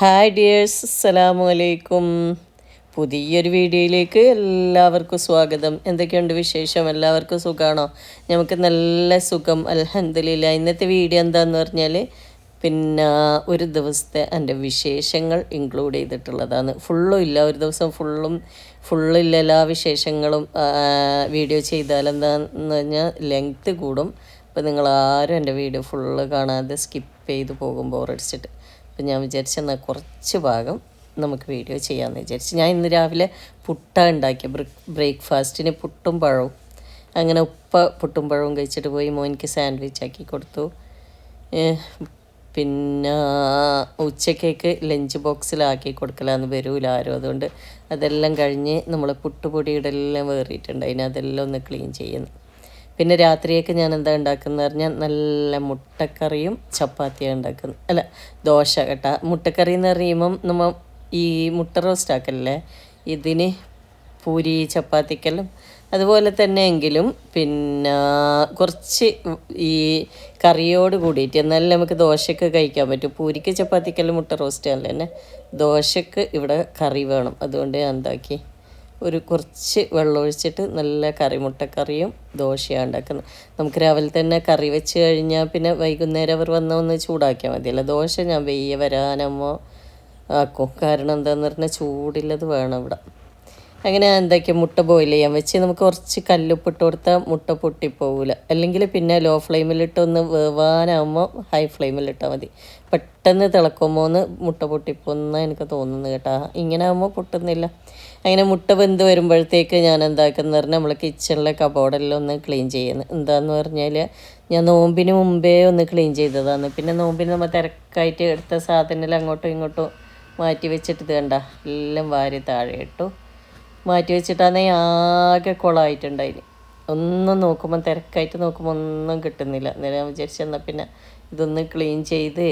Hi dears അസ്സലാമു അലൈക്കും പുതിയൊരു വീഡിയോയിലേക്ക് എല്ലാവർക്കും സ്വാഗതം. എന്തൊക്കെയുണ്ട് വിശേഷം? എല്ലാവർക്കും സുഖമാണോ നമുക്ക് നല്ല സുഖം. അൽഹംദുലില്ല. ഇന്നത്തെ വീഡിയോ എന്താന്ന് പറഞ്ഞാൽ പിന്നെ ഒരു ദിവസത്തെ എന്റെ വിശേഷങ്ങൾ ഇൻക്ലൂഡ് ചെയ്തിട്ടുള്ളതാണ്. ഫുള്ളും ഇല്ല. ഒരു ദിവസം ഫുള്ളും ഫുള്ളില്ല എല്ലാ വിശേഷങ്ങളും വീഡിയോ ചെയ്താലെന്താന്ന് പറഞ്ഞാൽ ലെങ്ത്ത് കൂടും. അപ്പോൾ നിങ്ങൾ ആരും എന്റെ വീഡിയോ ഫുള്ള് കാണാതെ സ്കിപ്പ് ചെയ്ത് പോകും ബോറടിച്ചിട്ട്. അപ്പം ഞാൻ വിചാരിച്ചെന്നാൽ കുറച്ച് ഭാഗം നമുക്ക് വീഡിയോ ചെയ്യാമെന്ന് വിചാരിച്ചു. ഞാൻ ഇന്ന് രാവിലെ പുട്ട ഉണ്ടാക്കിയ ബ്രേക്ക്ഫാസ്റ്റിന് പുട്ടും പഴവും. അങ്ങനെ ഉപ്പ പുട്ടും പഴവും കഴിച്ചിട്ട് പോയി മോനിക്ക് സാൻഡ്വിച്ച് ആക്കി കൊടുത്തു. പിന്നെ ഉച്ചക്കേക്ക് ലഞ്ച് ബോക്സിലാക്കി കൊടുക്കലാന്ന് വരൂല ആരും. അതുകൊണ്ട് അതെല്ലാം കഴിഞ്ഞ് നമ്മൾ പുട്ടുപൊടിയുടെ എല്ലാം വേറിയിട്ടുണ്ട്. അതിന് അതെല്ലാം ഒന്ന് ക്ലീൻ ചെയ്യുന്നു. പിന്നെ രാത്രിയൊക്കെ ഞാൻ എന്താ ഉണ്ടാക്കുന്നത് പറഞ്ഞാൽ നല്ല മുട്ടക്കറിയും ചപ്പാത്തിയാണ് ഉണ്ടാക്കുന്നത്. അല്ല ദോശ കേട്ടാ. മുട്ടക്കറി എന്ന് പറയുമ്പം നമ്മൾ ഈ മുട്ട റോസ്റ്റ് ആക്കല്ലേ ഇതിന് പൂരി ചപ്പാത്തിക്കെല്ലാം. അതുപോലെ തന്നെ എങ്കിലും പിന്നെ കുറച്ച് ഈ കറിയോട് കൂടിയിട്ട് എന്നാലും നമുക്ക് ദോശയ്ക്ക് കഴിക്കാൻ പറ്റും. പൂരിക്ക് ചപ്പാത്തിക്കെല്ലാം മുട്ട റോസ്റ്റ് അല്ലേ തന്നെ ദോശക്ക് ഇവിടെ കറി വേണം. അതുകൊണ്ട് ഞാൻ എന്താക്കി? ഒരു കുറച്ച് വെള്ളമൊഴിച്ചിട്ട് നല്ല കറിമുട്ടക്കറിയും ദോശയാണ് ഉണ്ടാക്കുന്നത് നമുക്ക് രാവിലെ തന്നെ കറി വെച്ച് കഴിഞ്ഞാൽ പിന്നെ വൈകുന്നേരം അവർ വന്ന ഒന്ന് ചൂടാക്കിയാൽ മതിയല്ലോ ദോശ ഞാൻ വെയ്യ വരാനമ്മോ ആക്കും. കാരണം എന്താണെന്ന് പറഞ്ഞാൽ ചൂടുള്ളത് വേണം ഇവിടെ. അങ്ങനെ എന്തൊക്കെ മുട്ട ബോയിൽ ചെയ്യാൻ വെച്ച് നമുക്ക് കുറച്ച് കല്ലുപ്പിട്ട് കൊടുത്താൽ മുട്ട പൊട്ടിപ്പോവില്ല അല്ലെങ്കിൽ പിന്നെ ലോ ഫ്ലെയിമിലിട്ട് ഒന്ന് വേവാനാകുമ്പോൾ ഹൈ ഫ്ലെയിമിലിട്ടാൽ മതി. പെട്ടെന്ന് തിളക്കുമ്പോൾ ഒന്ന് മുട്ട പൊട്ടിപ്പോന്നാണ് എനിക്ക് തോന്നുന്നു കേട്ടോ. ഇങ്ങനെ ആകുമ്പോൾ പൊട്ടുന്നില്ല. അങ്ങനെ മുട്ട വെന്ത് വരുമ്പോഴത്തേക്ക് ഞാൻ എന്താക്കുന്ന പറഞ്ഞാൽ നമ്മൾ കിച്ചണിലെ കബോർഡെല്ലാം ഒന്ന് ക്ലീൻ ചെയ്യുന്നത് എന്താന്ന് പറഞ്ഞാൽ ഞാൻ നോമ്പിന് മുമ്പേ ഒന്ന് ക്ലീൻ ചെയ്തതാണ്. പിന്നെ നോമ്പിന് നമ്മൾ തിരക്കായിട്ട് എടുത്ത സാധനമെല്ലാം അങ്ങോട്ടും ഇങ്ങോട്ടും മാറ്റി വെച്ചിട്ട് ഇത് കണ്ട എല്ലാം വാരി താഴെ ഇട്ടു. മാറ്റി വെച്ചിട്ടാണെങ്കിൽ ആകെ കുളമായിട്ടുണ്ടായിന് ഒന്നും നോക്കുമ്പോൾ തിരക്കായിട്ട് നോക്കുമ്പോൾ ഒന്നും കിട്ടുന്നില്ല. അന്നേരം വിചാരിച്ചു പിന്നെ ഇതൊന്ന് ക്ലീൻ ചെയ്ത്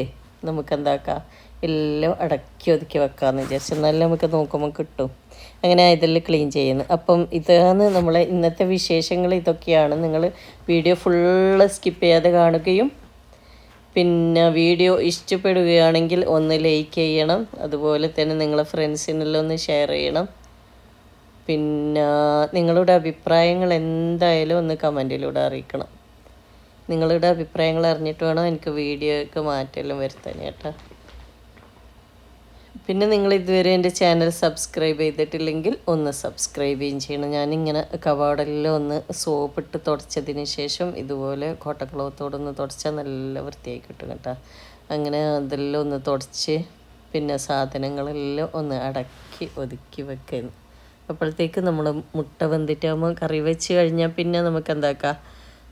നമുക്ക് എന്താക്കാം എല്ലാം അടക്കി ഒതുക്കി വെക്കാമെന്ന് വിചാരിച്ചു. എന്നാലും നമുക്ക് നോക്കുമ്പോൾ കിട്ടും. അങ്ങനെ ഇതെല്ലാം ക്ലീൻ ചെയ്യുന്നു. അപ്പം ഇതാണ് നമ്മളെ ഇന്നത്തെ വിശേഷങ്ങൾ ഇതൊക്കെയാണ്. നിങ്ങൾ വീഡിയോ ഫുള്ള് സ്കിപ്പ് ചെയ്യാതെ കാണുകയും പിന്നെ വീഡിയോ ഇഷ്ടപ്പെടുകയാണെങ്കിൽ ഒന്ന് ലൈക്ക് ചെയ്യണം. അതുപോലെ തന്നെ നിങ്ങളെ ഫ്രണ്ട്സിനെല്ലാം ഒന്ന് ഷെയർ ചെയ്യണം. പിന്നെ നിങ്ങളുടെ അഭിപ്രായങ്ങൾ എന്തായാലും ഒന്ന് കമന്റിലൂടെ അറിയിക്കണം. നിങ്ങളുടെ അഭിപ്രായങ്ങൾ അറിഞ്ഞിട്ട് വേണം എനിക്ക് വീഡിയോക്ക് മാറ്റമെല്ലാം വരുത്താൻ കേട്ടോ പിന്നെ നിങ്ങൾ ഇതുവരെ എന്റെ ചാനൽ സബ്സ്ക്രൈബ് ചെയ്തിട്ടില്ലെങ്കിൽ ഒന്ന് സബ്സ്ക്രൈബ് ചെയ്യും ചെയ്യണം. ഞാനിങ്ങനെ കവാടലിൽ ഒന്ന് സോപ്പിട്ട് തുടച്ചതിന് ശേഷം ഇതുപോലെ കോട്ട ക്ലോത്തോടൊന്ന് തുടച്ചാൽ നല്ല വൃത്തിയായി കിട്ടും കേട്ടോ. അങ്ങനെ അതെല്ലാം ഒന്ന് തുടച്ച് പിന്നെ സാധനങ്ങളെല്ലാം ഒന്ന് അടക്കി ഒതുക്കി വെക്കുന്നു. അപ്പോഴത്തേക്ക് നമ്മൾ മുട്ട വെന്തിട്ടാകുമ്പോൾ കറി വെച്ച് കഴിഞ്ഞാൽ പിന്നെ നമുക്ക് എന്താക്കാം?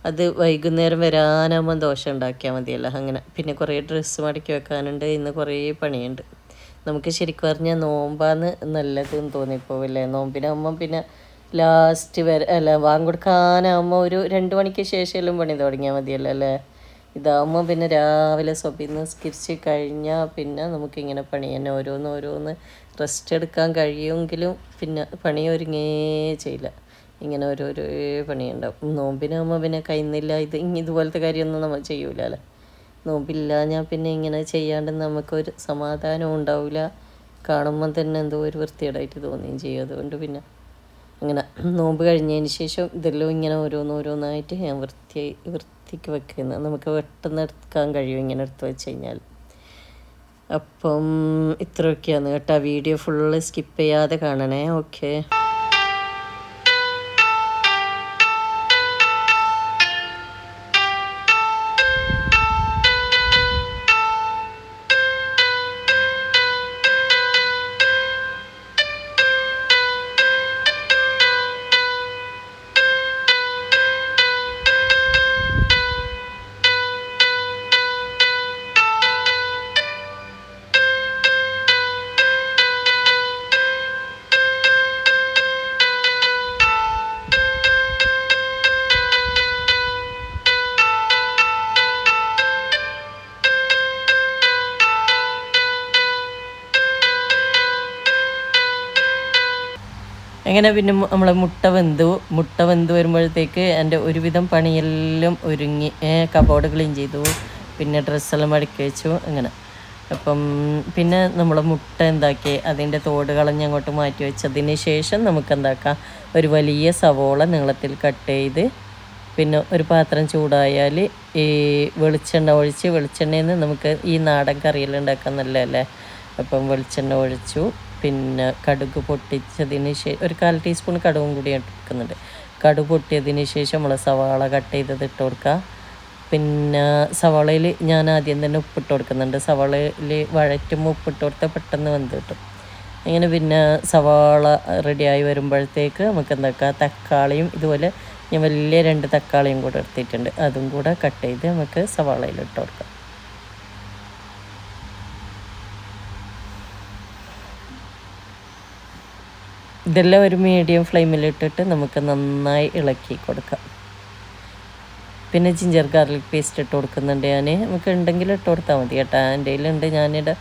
അത് വൈകുന്നേരം വരാനാകുമ്പോൾ ദോശ ഉണ്ടാക്കിയാൽ മതിയല്ലോ. അങ്ങനെ പിന്നെ കുറേ ഡ്രസ്സ് മടക്കി വെക്കാനുണ്ട്. ഇന്ന് കുറേ പണിയുണ്ട്. നമുക്ക് ശരിക്കും പറഞ്ഞാൽ നോമ്പാന്ന് നല്ലതെന്ന് തോന്നിപ്പോവില്ലേ നോമ്പിനാകുമ്പം പിന്നെ ലാസ്റ്റ് വരെ അല്ല വാങ്ങിക്കൊടുക്കാനാകുമ്പോൾ ഒരു രണ്ട് മണിക്ക് ശേഷമെല്ലാം പണി തുടങ്ങിയാൽ മതിയല്ലോ അല്ലേ? ഇതാകുമ്പോൾ പിന്നെ രാവിലെ സ്വപ്നം നിസ്കരിച്ച് കഴിഞ്ഞാൽ പിന്നെ നമുക്കിങ്ങനെ പണി തന്നെ ഓരോന്ന് ഓരോന്ന് റെസ്റ്റ് എടുക്കാൻ കഴിയുമെങ്കിലും പിന്നെ പണി ഒരുങ്ങേ ചെയ്യില്ല. ഇങ്ങനെ ഓരോരോ പണിയുണ്ടാവും. നോമ്പിനാകുമ്പോൾ പിന്നെ കഴിയുന്നില്ല ഇത് ഇതുപോലത്തെ കാര്യമൊന്നും നമ്മൾ ചെയ്യൂല അല്ലേ? നോമ്പില്ല ഞാൻ പിന്നെ ഇങ്ങനെ ചെയ്യാണ്ട് നമുക്കൊരു സമാധാനവും ഉണ്ടാവില്ല കാണുമ്പം തന്നെ എന്തോ ഒരു വൃത്തികേടായിട്ട് തോന്നുകയും ചെയ്യും. അതുകൊണ്ട് പിന്നെ അങ്ങനെ നോമ്പ് കഴിഞ്ഞതിന് ശേഷം ഇതെല്ലാം ഇങ്ങനെ ഓരോന്നോരോന്നായിട്ട് ഞാൻ വൃത്തിയായി വൃത്തിക്ക് വെക്കുന്നത് നമുക്ക് പെട്ടെന്ന് എടുക്കാൻ കഴിയും ഇങ്ങനെ എടുത്ത് വെച്ച് കഴിഞ്ഞാൽ. അപ്പം ഇത്രയൊക്കെയാണ് കേട്ടോ. വീഡിയോ ഫുള്ള് സ്കിപ്പ് ചെയ്യാതെ കാണണേ. ഓക്കെ. അങ്ങനെ പിന്നെ നമ്മൾ മുട്ട വെന്തു മുട്ട വെന്ത് വരുമ്പോഴത്തേക്ക് എന്റെ ഒരുവിധം പണിയെല്ലാം ഒരുങ്ങി. കബോർഡ് ക്ലീൻ ചെയ്തു. പിന്നെ ഡ്രസ്സെല്ലാം മടക്കി വെച്ചു. അങ്ങനെ. അപ്പം പിന്നെ നമ്മൾ മുട്ട എന്താക്കി അതിന്റെ തോട് കളഞ്ഞ് അങ്ങോട്ട് മാറ്റി വെച്ചതിന് ശേഷം നമുക്ക് എന്താക്കാം? ഒരു വലിയ സവോള നീളത്തിൽ കട്ട് ചെയ്ത് പിന്നെ ഒരു പാത്രം ചൂടായാൽ ഈ വെളിച്ചെണ്ണ ഒഴിച്ച് വെളിച്ചെണ്ണയിൽ നിന്ന് നമുക്ക് ഈ നാടൻ കറിയെല്ലാം ഉണ്ടാക്കാൻ നല്ലതല്ലേ? അപ്പം വെളിച്ചെണ്ണ ഒഴിച്ചു. പിന്നെ കടുക് പൊട്ടിച്ചതിന് ശേഷം ഒരു കാൽ ടീസ്പൂൺ കടുകും കൂടി എടുക്കുന്നുണ്ട് കടുക് പൊട്ടിയതിന് ശേഷം നമ്മൾ സവാള കട്ട് ചെയ്തത് ഇട്ട് കൊടുക്കുക പിന്നെ സവാളയിൽ ഞാൻ ആദ്യം തന്നെ ഉപ്പിട്ട് കൊടുക്കുന്നുണ്ട്. സവാളയിൽ വഴറ്റുമ്പോൾ ഉപ്പിട്ട് കൊടുത്താൽ പെട്ടെന്ന് വെന്ത് കിട്ടും. ഇങ്ങനെ പിന്നെ സവാള റെഡിയായി വരുമ്പോഴത്തേക്ക് നമുക്ക് എന്താക്കുക തക്കാളിയും ഇതുപോലെ ഞാൻ വലിയ രണ്ട് തക്കാളിയും കൂടെ എടുത്തിട്ടുണ്ട്. അതും കൂടെ കട്ട് ചെയ്ത് നമുക്ക് സവാളയിൽ ഇട്ട് കൊടുക്കാം. ഇതെല്ലാം ഒരു മീഡിയം ഫ്ലെയിമിലിട്ടിട്ട് നമുക്ക് നന്നായി ഇളക്കി കൊടുക്കാം. പിന്നെ ജിഞ്ചർ ഗാർലിക് പേസ്റ്റ് ഇട്ട് കൊടുക്കുന്നുണ്ട് ഞാൻ നമുക്ക് ഉണ്ടെങ്കിൽ ഇട്ട് കൊടുത്താൽ മതി കേട്ടോ. എന്റെ കയ്യിലുണ്ട് ഞാനിവിടെ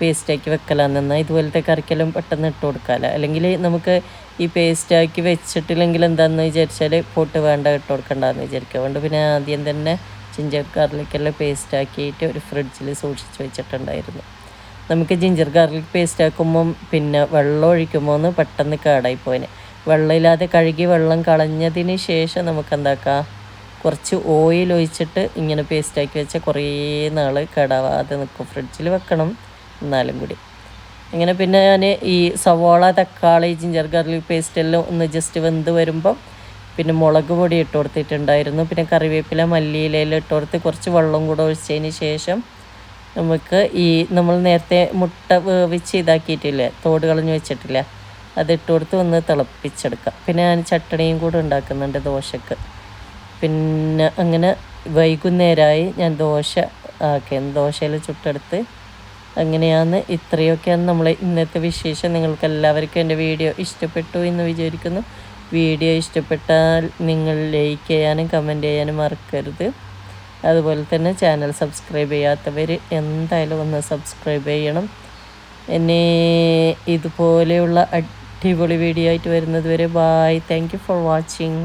പേസ്റ്റാക്കി വെക്കലാന്ന് ഇതുപോലത്തെ കറിക്കെല്ലാം പെട്ടെന്ന് ഇട്ട് കൊടുക്കാമല്ലോ അല്ലെങ്കിൽ നമുക്ക് ഈ പേസ്റ്റാക്കി വെച്ചിട്ടില്ലെങ്കിൽ എന്താണെന്ന് വിചാരിച്ചാൽ പൊട്ട് വേണ്ട ഇട്ട് കൊടുക്കണ്ടെന്ന് വിചാരിക്കുക അതുകൊണ്ട് പിന്നെ ആദ്യം തന്നെ ജിഞ്ചർ ഗാർലിക്കെല്ലാം പേസ്റ്റാക്കിയിട്ട് ഒരു ഫ്രിഡ്ജിൽ സൂക്ഷിച്ച് വെച്ചിട്ടുണ്ടായിരുന്നു. നമുക്ക് ജിഞ്ചർ ഗാർലിക് പേസ്റ്റ് ആക്കുമ്പം പിന്നെ വെള്ളം ഒഴിക്കുമ്പോൾ ഒന്ന് പെട്ടെന്ന് കേടായി പോയിന് വെള്ളമില്ലാതെ കഴുകി വെള്ളം കളഞ്ഞതിന് ശേഷം നമുക്ക് എന്താക്കാം കുറച്ച് ഓയിൽ ഒഴിച്ചിട്ട് ഇങ്ങനെ പേസ്റ്റാക്കി വെച്ചാൽ കുറേ നാൾ കേടാവാതെ നിൽക്കും ഫ്രിഡ്ജിൽ വെക്കണം എന്നാലും കൂടി. അങ്ങനെ പിന്നെ ഞാൻ ഈ സവോള തക്കാളി ജിഞ്ചർ ഗാർലിക് പേസ്റ്റ് എല്ലാം ഒന്ന് ജസ്റ്റ് വെന്ത് വരുമ്പം പിന്നെ മുളക് പൊടി ഇട്ട് കൊടുത്തിട്ടുണ്ടായിരുന്നു. പിന്നെ കറിവേപ്പില മല്ലിയിലയിൽ ഇട്ട് കൊടുത്ത് കുറച്ച് വെള്ളം കൂടെ ഒഴിച്ചതിന് ശേഷം നമുക്ക് ഈ നമ്മൾ നേരത്തെ മുട്ട വേവിച്ച് ഇതാക്കിയിട്ടില്ലേ? തോട് കളഞ്ഞ് വെച്ചിട്ടില്ല? അതിട്ട് കൊടുത്ത് ഒന്ന് തിളപ്പിച്ചെടുക്കാം. പിന്നെ ഞാൻ ചട്ടണിയും കൂടെ ഉണ്ടാക്കുന്നുണ്ട് ദോശക്ക്. പിന്നെ അങ്ങനെ വൈകുന്നേരമായി ഞാൻ ദോശ ആക്കിയത്. ദോശയിൽ ചുട്ടെടുത്ത് അങ്ങനെയാണ് ഇത്രയൊക്കെയാണ് നമ്മൾ ഇന്നത്തെ വിശേഷം. നിങ്ങൾക്ക് എല്ലാവർക്കും എന്റെ വീഡിയോ ഇഷ്ടപ്പെട്ടു എന്ന് വിചാരിക്കുന്നു. വീഡിയോ ഇഷ്ടപ്പെട്ടാൽ നിങ്ങൾ ലൈക്ക് ചെയ്യാനും കമന്റ് ചെയ്യാനും മറക്കരുത്. അതുപോലെ തന്നെ ചാനൽ സബ്സ്ക്രൈബ് ചെയ്യാത്തവർ എന്തായാലും ഒന്ന് സബ്സ്ക്രൈബ് ചെയ്യണം. എന്നെ ഇതുപോലെയുള്ള അടിപൊളി വീഡിയോ ആയിട്ട് വരുന്നത് വരെ ബായ് താങ്ക് ഫോർ വാച്ചിങ്